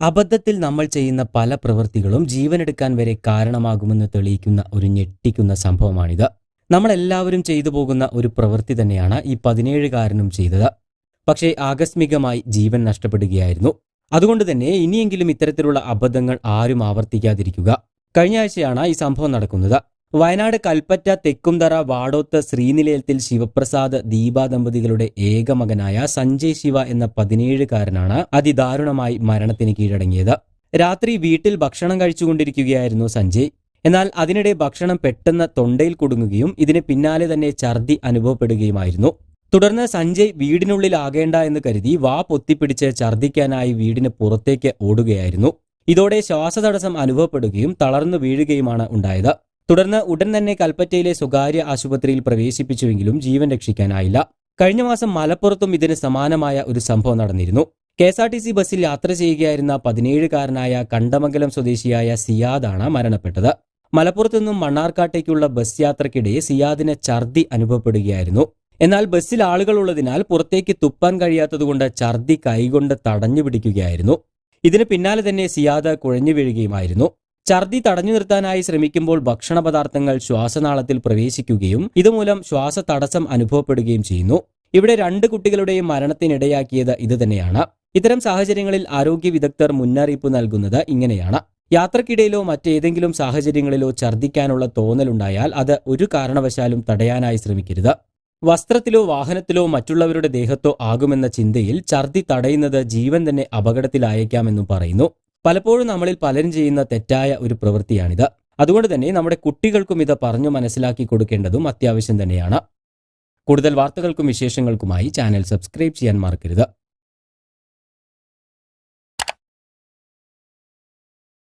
അബദ്ധത്തിൽ നമ്മൾ ചെയ്യുന്ന പല പ്രവൃത്തികളും ജീവനെടുക്കാൻ വരെ കാരണമാകുമെന്ന് തെളിയിക്കുന്ന ഒരു ഞെട്ടിക്കുന്ന സംഭവമാണിത്. നമ്മളെല്ലാവരും ചെയ്തു പോകുന്ന ഒരു പ്രവൃത്തി തന്നെയാണ് ഈ പതിനേഴുകാരനും ചെയ്തത്. പക്ഷേ ആകസ്മികമായി ജീവൻ നഷ്ടപ്പെടുകയായിരുന്നു. അതുകൊണ്ട് തന്നെ ഇനിയെങ്കിലും ഇത്തരത്തിലുള്ള അബദ്ധങ്ങൾ ആരും ആവർത്തിക്കാതിരിക്കുക. കഴിഞ്ഞ ആഴ്ചയാണ് ഈ സംഭവം നടക്കുന്നത്. വയനാട് കൽപ്പറ്റ തെക്കുംതറ വാടോത്ത് ശ്രീനിലയത്തിൽ ശിവപ്രസാദ് ദീപ ദമ്പതികളുടെ ഏകമകനായ സഞ്ജയ് ശിവ എന്ന പതിനേഴുകാരനാണ് അതിദാരുണമായി മരണത്തിന് കീഴടങ്ങിയത്. രാത്രി വീട്ടിൽ ഭക്ഷണം കഴിച്ചുകൊണ്ടിരിക്കുകയായിരുന്നു സഞ്ജയ്. എന്നാൽ അതിനിടെ ഭക്ഷണം പെട്ടെന്ന് തൊണ്ടയിൽ കുടുങ്ങുകയും ഇതിന് പിന്നാലെ തന്നെ ഛർദി അനുഭവപ്പെടുകയുമായിരുന്നു. തുടർന്ന് സഞ്ജയ് വീടിനുള്ളിൽ വീടിനുള്ളിലാകേണ്ട എന്ന് കരുതി വാ പൊത്തിപ്പിടിച്ച് ഛർദിക്കാനായി വീടിന് പുറത്തേക്ക് ഓടുകയായിരുന്നു. ഇതോടെ ശ്വാസതടസ്സം അനുഭവപ്പെടുകയും തളർന്നു വീഴുകയുമാണ് ഉണ്ടായത്. തുടർന്ന് ഉടൻ തന്നെ കൽപ്പറ്റയിലെ സ്വകാര്യ ആശുപത്രിയിൽ പ്രവേശിപ്പിച്ചുവെങ്കിലും ജീവൻ രക്ഷിക്കാനായില്ല. കഴിഞ്ഞ മാസം മലപ്പുറത്തും ഇതിന് സമാനമായ ഒരു സംഭവം നടന്നിരുന്നു. K S R T C ബസ്സിൽ യാത്ര ചെയ്യുകയായിരുന്ന പതിനേഴുകാരനായ കണ്ടമംഗലം സ്വദേശിയായ സിയാദാണ് മരണപ്പെട്ടത്. മലപ്പുറത്തു നിന്നും മണ്ണാർക്കാട്ടേക്കുള്ള ബസ് യാത്രക്കിടെ സിയാദിന് ഛർദി അനുഭവപ്പെടുകയായിരുന്നു. എന്നാൽ ബസ്സിൽ ആളുകൾ ഉള്ളതിനാൽ പുറത്തേക്ക് തുപ്പാൻ കഴിയാത്തതുകൊണ്ട് ഛർദി കൈകൊണ്ട് തടഞ്ഞു പിടിക്കുകയായിരുന്നു ഇതിന് പിന്നാലെ തന്നെ സിയാദ് കുഴഞ്ഞു വീഴുകയുമായിരുന്നു. ഛർദി തടഞ്ഞു നിർത്താനായി ശ്രമിക്കുമ്പോൾ ഭക്ഷണ പദാർത്ഥങ്ങൾ ശ്വാസനാളത്തിൽ പ്രവേശിക്കുകയും ഇതുമൂലം ശ്വാസ തടസ്സം അനുഭവപ്പെടുകയും ചെയ്യുന്നു. ഇവിടെ രണ്ട് കുട്ടികളുടെയും മരണത്തിനിടയാക്കിയത് ഇത് തന്നെയാണ് ഇത്തരം സാഹചര്യങ്ങളിൽ ആരോഗ്യ വിദഗ്ധർ മുന്നറിയിപ്പ് നൽകുന്നത് ഇങ്ങനെയാണ്. യാത്രക്കിടയിലോ മറ്റേതെങ്കിലും സാഹചര്യങ്ങളിലോ ഛർദ്ദിക്കാനുള്ള തോന്നലുണ്ടായാൽ അത് ഒരു കാരണവശാലും തടയാനായി ശ്രമിക്കരുത്. വസ്ത്രത്തിലോ വാഹനത്തിലോ മറ്റുള്ളവരുടെ ദേഹത്തോ ആകുമെന്ന ചിന്തയിൽ ഛർദി തടയുന്നത് ജീവൻ തന്നെ അപകടത്തിലായേക്കാമെന്നും പറയുന്നു. പലപ്പോഴും നമ്മളിൽ പലരും ചെയ്യുന്ന തെറ്റായ ഒരു പ്രവൃത്തിയാണിത്. അതുകൊണ്ട് തന്നെ നമ്മുടെ കുട്ടികൾക്കും ഇത് പറഞ്ഞു മനസ്സിലാക്കി കൊടുക്കേണ്ടതും അത്യാവശ്യം തന്നെയാണ്. കൂടുതൽ വാർത്തകൾക്കും വിശേഷങ്ങൾക്കുമായി ചാനൽ സബ്സ്ക്രൈബ് ചെയ്യാൻ മറക്കരുത്.